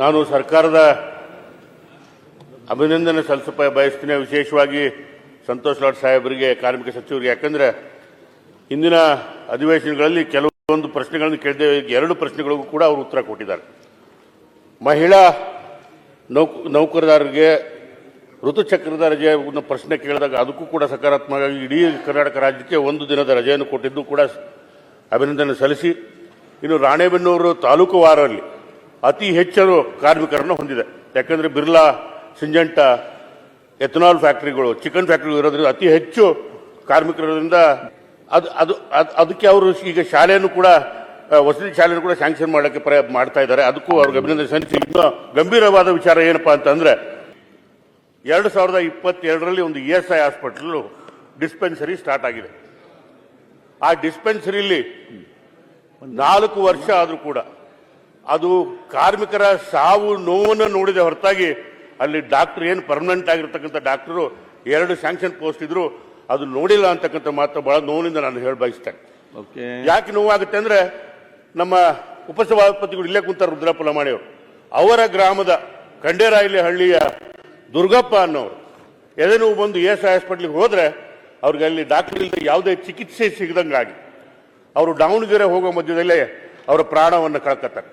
ನಾನು ಸರ್ಕಾರದ ಅಭಿನಂದನೆ ಸಲ್ಲಿಸ ಬಯಸ್ತೀನಿ. ವಿಶೇಷವಾಗಿ ಸಂತೋಷ್ ಲಾಡ್ ಸಾಹೇಬರಿಗೆ, ಕಾರ್ಮಿಕ ಸಚಿವರಿಗೆ. ಯಾಕಂದರೆ ಇಂದಿನ ಅಧಿವೇಶನಗಳಲ್ಲಿ ಕೆಲವೊಂದು ಪ್ರಶ್ನೆಗಳನ್ನು ಕೇಳಿದೆ, ಎರಡು ಪ್ರಶ್ನೆಗಳಿಗೂ ಕೂಡ ಅವರು ಉತ್ತರ ಕೊಟ್ಟಿದ್ದಾರೆ. ಮಹಿಳಾ ನೌಕ, ನೌಕರದಾರರಿಗೆ, ಋತುಚಕ್ರದ ರಜೆ ಒಂದು ಪ್ರಶ್ನೆ ಕೇಳಿದಾಗ ಅದಕ್ಕೂ ಕೂಡ ಸಕಾರಾತ್ಮಕವಾಗಿ ಇಡೀ ಕರ್ನಾಟಕ ರಾಜ್ಯಕ್ಕೆ ಒಂದು ದಿನದ ರಜೆಯನ್ನು ಕೊಟ್ಟಿದ್ದು ಕೂಡ ಅಭಿನಂದನೆ ಸಲ್ಲಿಸಿ. ಇನ್ನು ರಾಣೆಬೆನ್ನೂರು ತಾಲೂಕು ವಾರಲ್ಲಿ ಅತಿ ಹೆಚ್ಚು ಕಾರ್ಮಿಕರನ್ನು ಹೊಂದಿದೆ. ಯಾಕಂದರೆ ಬಿರ್ಲಾ, ಸಿಂಜಂಟ, ಎಥನಾಲ್ ಫ್ಯಾಕ್ಟರಿಗಳು, ಚಿಕನ್ ಫ್ಯಾಕ್ಟರಿಗಳು ಇರೋದ್ರಿಂದ ಅತಿ ಹೆಚ್ಚು ಕಾರ್ಮಿಕರಿಂದ ಅದು ಅದು, ಅದ್- ಅದಕ್ಕೆ ಅವರು ಈಗ ಶಾಲೆಯನ್ನು ಕೂಡ ವಸತಿ ಶಾಲೆಯನ್ನು ಕೂಡ ಸ್ಯಾಂಕ್ಷನ್ ಮಾಡೋಕ್ಕೆ ಪ್ರಯ, ಮಾಡ್ತಾ ಇದ್ದಾರೆ. ಅದಕ್ಕೂ ಅವ್ರಿಗೆ ಅಭಿನಂದನೆ ಸಲ್ಲಿಸಿ. ಇನ್ನು ಗಂಭೀರವಾದ ವಿಚಾರ ಏನಪ್ಪಾ ಅಂತಂದ್ರೆ, ಎರಡು ಸಾವಿರದ ಇಪ್ಪತ್ತೆರಡರಲ್ಲಿ ಒಂದು E S I hospital dispensary start ಆಗಿದೆ. ಆ ಡಿಸ್ಪೆನ್ಸರಿಲಿ ನಾಲ್ಕು ವರ್ಷ ಆದರೂ ಕೂಡ ಅದು ಕಾರ್ಮಿಕರ ಸಾವು ನೋವನ್ನು ನೋಡಿದ ಹೊರತಾಗಿ ಅಲ್ಲಿ ಡಾಕ್ಟರ್ ಏನು ಪರ್ಮನೆಂಟ್ ಆಗಿರ್ತಕ್ಕಂಥ ಡಾಕ್ಟರು ಎರಡು ಸ್ಯಾಂಕ್ಷನ್ ಪೋಸ್ಟ್ ಇದ್ರು ಅದು ನೋಡಿಲ್ಲ ಅಂತಕ್ಕಂಥ ಮಾತು ಬಹಳ ನೋವಿನಿಂದ ನಾನು ಹೇಳ ಬಯಸ್ತೇನೆ. ಯಾಕೆ ನೋವಾಗುತ್ತೆ ಅಂದ್ರೆ ನಮ್ಮ ಉಪಸಭಾಪತಿಗಳು ಇಲ್ಲೇ ಕುಂತಾರೆ ರುದ್ರಪ್ಪ ಲಮಾಣಿಯವರು ಅವರ ಗ್ರಾಮದ ಕಂಡೇರಾಯಿಲಿ ಹಳ್ಳಿಯ ದುರ್ಗಪ್ಪ ಅನ್ನೋರು ಎದೆ ನೋವು ಬಂದು ಎಸ್ ಹಾಸ್ಪಿಟ್ಲಿಗೆ ಹೋದ್ರೆ ಅವ್ರಿಗೆ ಅಲ್ಲಿ ಡಾಕ್ಟರ್ ಇಲ್ಲದೆ ಯಾವುದೇ ಚಿಕಿತ್ಸೆ ಸಿಗದಂಗಾಗಿ ಅವರು ದಾವಣಗೆರೆ ಹೋಗೋ ಮಧ್ಯದಲ್ಲೇ ಅವರ ಪ್ರಾಣವನ್ನು ಕಳ್ಕೊತಾರೆ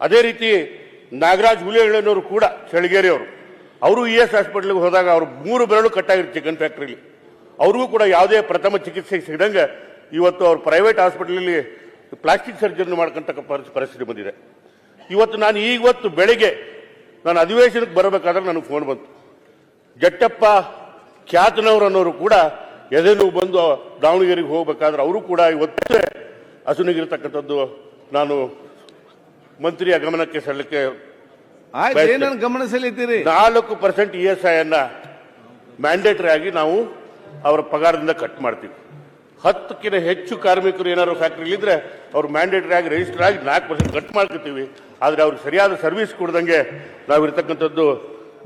ಅದೇ ರೀತಿ ನಾಗರಾಜ್ ಹುಲಿಯಣ್ಣನವರು ಕೂಡ ಚಳಿಗೇರಿಯವರು. ಅವರು ಇ ಎಸ್ ಹಾಸ್ಪಿಟ್ಲಿಗೆ ಹೋದಾಗ ಅವರು ಮೂರು ಬೆರಳು ಕಟ್ಟಾಗಿರುತ್ತೆ ಚಿಕನ್ ಫ್ಯಾಕ್ಟ್ರಿಲಿ. ಅವ್ರಿಗೂ ಕೂಡ ಯಾವುದೇ ಪ್ರಥಮ ಚಿಕಿತ್ಸೆ ಸಿಗದಂಗೆ ಇವತ್ತು ಅವರು ಪ್ರೈವೇಟ್ ಹಾಸ್ಪಿಟಲಲ್ಲಿ ಪ್ಲಾಸ್ಟಿಕ್ ಸರ್ಜರಿ ಮಾಡ್ಕೊಂತ ಪರಿಸ್ಥಿತಿ ಬಂದಿದೆ. ಇವತ್ತು ನಾನು ಇವತ್ತು ಬೆಳಿಗ್ಗೆ ನಾನು ಅಧಿವೇಶನಕ್ಕೆ ಬರಬೇಕಾದ್ರೆ ನನಗೆ ಫೋನ್ ಬಂತು. ಜಟ್ಟಪ್ಪ ಖ್ಯಾತನವರು ಅನ್ನೋರು ಕೂಡ ಎದೆ ಬಂದು ದಾವಣಗೆರೆಗೆ ಹೋಗ್ಬೇಕಾದ್ರೆ ಅವರು ಕೂಡ ಇವತ್ತೇ ಹಸುನಿಗಿರ್ತಕ್ಕಂಥದ್ದು ನಾನು ಮಂತ್ರಿಯ ಗಮನಕ್ಕೆ. ಏನನ್ನು ಗಮನ ಸೆಳೀತೀರಿ? ನಾಲ್ಕು ಪರ್ಸೆಂಟ್ ಇ ಎಸ್ ಐ ಅನ್ನ ಮ್ಯಾಂಡೇಟರಿ ಆಗಿ ನಾವು ಅವರ ಪಗಾರದಿಂದ ಕಟ್ ಮಾಡ್ತೀವಿ. ಹತ್ತಕ್ಕಿಂತ ಹೆಚ್ಚು ಕಾರ್ಮಿಕರು ಏನಾದ್ರು ಫ್ಯಾಕ್ಟ್ರಿಲಿ ಇದ್ರೆ ಅವ್ರು ಮ್ಯಾಂಡೇಟರಿ ಆಗಿ ರಿಜಿಸ್ಟರ್ ಆಗಿ ನಾಲ್ಕು ಪರ್ಸೆಂಟ್ ಕಟ್ ಮಾಡ್ಕೊತೀವಿ. ಆದ್ರೆ ಅವ್ರು ಸರಿಯಾದ ಸರ್ವಿಸ್ ಕೊಡ್ದಂಗೆ ನಾವು ಇರ್ತಕ್ಕಂಥದ್ದು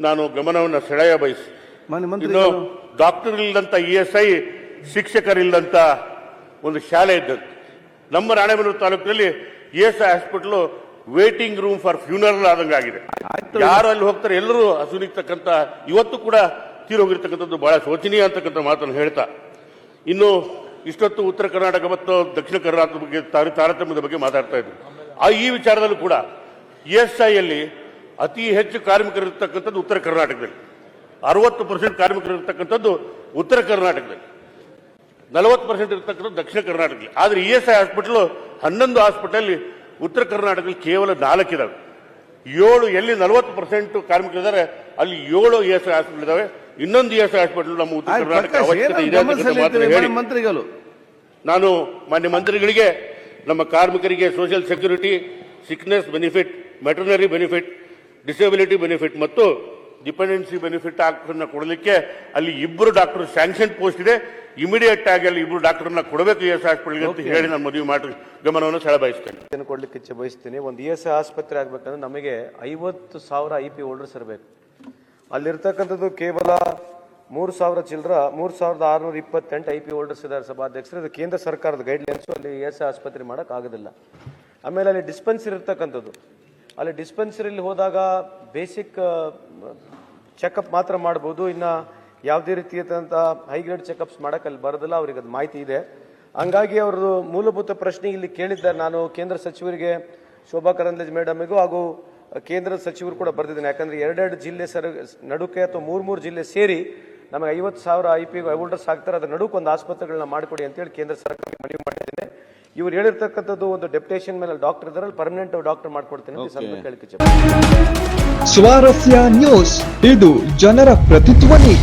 ನಾನು ಗಮನವನ್ನು ಸೆಳೆಯ ಬಯಸಿ. ಇನ್ನು ಡಾಕ್ಟರ್ ಇಲ್ಲದಂತ ಇ ಎಸ್ ಐ ಶಿಕ್ಷಕರಿಲ್ಲದಂತ ಒಂದು ಶಾಲೆ ಇದ್ದಂತೆ. ನಮ್ಮ ರಾಣೆಬೆನ್ನೂರು ತಾಲೂಕಿನಲ್ಲಿ E S I hospital waiting room for funeral ಆದಂಗೆ ಆಗಿದೆ. ಯಾರು ಅಲ್ಲಿ ಹೋಗ್ತಾರೆ ಎಲ್ಲರೂ ಹಸುನಿಗ್ತಕ್ಕಂಥ ಇವತ್ತು ಕೂಡ ತೀರೋಗಿರ್ತಕ್ಕಂಥದ್ದು ಬಹಳ ಶೋಚನೀಯ ಅಂತಕ್ಕಂಥ ಮಾತನ್ನು ಹೇಳ್ತಾ. ಇನ್ನು ಇಷ್ಟೊತ್ತು ಉತ್ತರ ಕರ್ನಾಟಕ ಮತ್ತು ದಕ್ಷಿಣ ಕರ್ನಾಟಕದ ಬಗ್ಗೆ ತಾರ- ತಾರತಮ್ಯದ ಬಗ್ಗೆ ಮಾತಾಡ್ತಾ ಇದ್ರು ಆ ಈ ವಿಚಾರದಲ್ಲೂ ಕೂಡ ಇ ಎಸ್ ಐಯಲ್ಲಿ ಅತಿ ಹೆಚ್ಚು ಕಾರ್ಮಿಕರು ಇರ್ತಕ್ಕಂಥದ್ದು ಉತ್ತರ ಕರ್ನಾಟಕದಲ್ಲಿ. ಅರವತ್ತು ಪರ್ಸೆಂಟ್ ಕಾರ್ಮಿಕರು ಇರ್ತಕ್ಕಂಥದ್ದು ಉತ್ತರ ಕರ್ನಾಟಕದಲ್ಲಿ. ನಲವತ್ತು ಪರ್ಸೆಂಟ್ ಇರ್ತಕ್ಕಂಥದ್ದು ದಕ್ಷಿಣ ಕರ್ನಾಟಕದಲ್ಲಿ. ಆದರೆ ಇ ಎಸ್ ಐ ಹಾಸ್ಪಿಟಲ್ ಹನ್ನೊಂದು ಹಾಸ್ಪಿಟಲ್ ಉತ್ತರ ಕರ್ನಾಟಕದಲ್ಲಿ ಕೇವಲ ನಾಲ್ಕಿದಾವೆ ಏಳು ಎಲ್ಲಿ ನಲವತ್ತು ಪರ್ಸೆಂಟ್ ಕಾರ್ಮಿಕರಿದ್ದಾರೆ ಅಲ್ಲಿ ಏಳು ಇ ಎಸ್ ಐ ಹಾಸ್ಪಿಟಲ್ ಇದಾವೆ ಇನ್ನೊಂದು ಇ ಎಸ್ ಐ ಹಾಸ್ಪಿಟಲ್ ನಮ್ಮ ಉತ್ತರ ಕರ್ನಾಟಕ ಅವಶ್ಯಕತೆ ಇದೆ ಮಂತ್ರಿಗಳು? ನಾನು ಮಾನ್ಯ ಮಂತ್ರಿಗಳಿಗೆ ನಮ್ಮ ಕಾರ್ಮಿಕರಿಗೆ social security sickness benefit maternity benefit disability benefit ಮತ್ತು ಡಿಪೆಂಡೆನ್ಸಿ ಬೆನಿಫಿಟ್ ಅನ್ನು ಕೊಡಲಿಕ್ಕೆ ಅಲ್ಲಿ ಇಬ್ಬರು ಡಾಕ್ಟರ್ ಸ್ಯಾಂಕ್ಷನ್ ಪೋಸ್ಟ್ ಇದೆ. ಇಮಿಡಿಯೇಟ್ ಆಗಿ ಅಲ್ಲಿ ಇಬ್ಬರು ಡಾಕ್ಟರ್ನ ಕೊಡಬೇಕು ಎಸ್ ಹಾಸ್ಪಿಟಲ್ಗೆ ಅಂತ ಹೇಳಿ ನಾನು ಮದುವೆ ಮಾಡಿ ಗಮನವನ್ನು ಸೆಳೆ ಬಯಸ್ತೇನೆ ಇದನ್ನು ಕೊಡ್ಲಿಕ್ಕೆ ಇಚ್ಛೆ ಬಯಸ್ತೀನಿ. ಒಂದು ಇ ಎಸ್ ಐ ಆಸ್ಪತ್ರೆ ಆಗ್ಬೇಕಂದ್ರೆ ನಮಗೆ ಐವತ್ತು ಸಾವಿರ ಐ ಪಿ ಹೋಲ್ಡರ್ಸ್ ಇರಬೇಕು. ಅಲ್ಲಿರ್ತಕ್ಕಂಥದ್ದು ಕೇವಲ ಮೂರು ಸಾವಿರ ಚಿಲ್ಲರ ಮೂರು ಸಾವಿರದ ಆರುನೂರ ಇಪ್ಪತ್ತೆಂಟು ಐ ಪಿ ಹೋಲ್ಡರ್ಸ್ ಇದ್ದಾರೆ ಸಭಾಧ್ಯಕ್ಷರು. ಇದು ಕೇಂದ್ರ ಸರ್ಕಾರದ ಗೈಡ್ಲೈನ್ಸು ಅಲ್ಲಿ ಇ ಎಸ್ ಐ ಆಸ್ಪತ್ರೆ ಮಾಡೋಕ್ಕಾಗೋದಿಲ್ಲ ಆಗೋದಿಲ್ಲ. ಆಮೇಲೆ ಅಲ್ಲಿ ಡಿಸ್ಪೆನ್ಸರಿ ಇರ್ತಕ್ಕಂಥದ್ದು. ಅಲ್ಲಿ ಡಿಸ್ಪೆನ್ಸರಿಲಿ ಹೋದಾಗ ಬೇಸಿಕ್ ಚೆಕಪ್ ಮಾತ್ರ ಮಾಡ್ಬೋದು. ಇನ್ನು ಯಾವುದೇ ರೀತಿಯಾದಂಥ ಹೈ ಗ್ರೇಡ್ ಚೆಕಪ್ಸ್ ಮಾಡೋಕ್ಕಲ್ಲಿ ಬರೋದಿಲ್ಲ ಅವ್ರಿಗೆ ಅದು ಮಾಹಿತಿ ಇದೆ. ಹಂಗಾಗಿ ಅವ್ರದ್ದು ಮೂಲಭೂತ ಪ್ರಶ್ನೆ ಇಲ್ಲಿ ಕೇಳಿದ್ದ ನಾನು ಕೇಂದ್ರ ಸಚಿವರಿಗೆ ಶೋಭಾ ಕರಂದ್ಲೇಜ್ ಮೇಡಮಿಗೂ ಹಾಗೂ ಕೇಂದ್ರ ಸಚಿವರು ಕೂಡ ಬರೆದಿದ್ದೇನೆ. ಯಾಕಂದರೆ ಎರಡೆರಡು ಜಿಲ್ಲೆ ಸರ್ ನಡುಕೆ ಅಥವಾ ಮೂರು ಮೂರು ಜಿಲ್ಲೆ ಸೇರಿ ನಮಗೆ ಐವತ್ತು ಸಾವಿರ ಐ ಪಿ ಹೋಲ್ಡರ್ಸ್ ಆಗ್ತಾರೆ ಅದರ ನಡುಕ್ಕೆ ಒಂದು ಆಸ್ಪತ್ರೆಗಳನ್ನ ಮಾಡಿಕೊಡಿ ಅಂತೇಳಿ ಕೇಂದ್ರ ಸರ್ಕಾರಕ್ಕೆ ಮನವಿ ಮಾಡಿದ್ದೇನೆ. ಇವ್ರು ಹೇಳಿರ್ತಕ್ಕಂಥದ್ದು ಒಂದು ಡೆಪ್ಟೇಷನ್ ಮೇಲೆ ಡಾಕ್ಟರ್ ಇದರಲ್ಲಿ ಪರ್ಮನೆಂಟ್ ಡಾಕ್ಟರ್ ಮಾಡ್ಕೊಡ್ತೀನಿ ಸ್ವಾರಸ್ಯ ನ್ಯೂಸ್ ಇದು ಜನರ ಪ್ರತಿಧ್ವನಿ.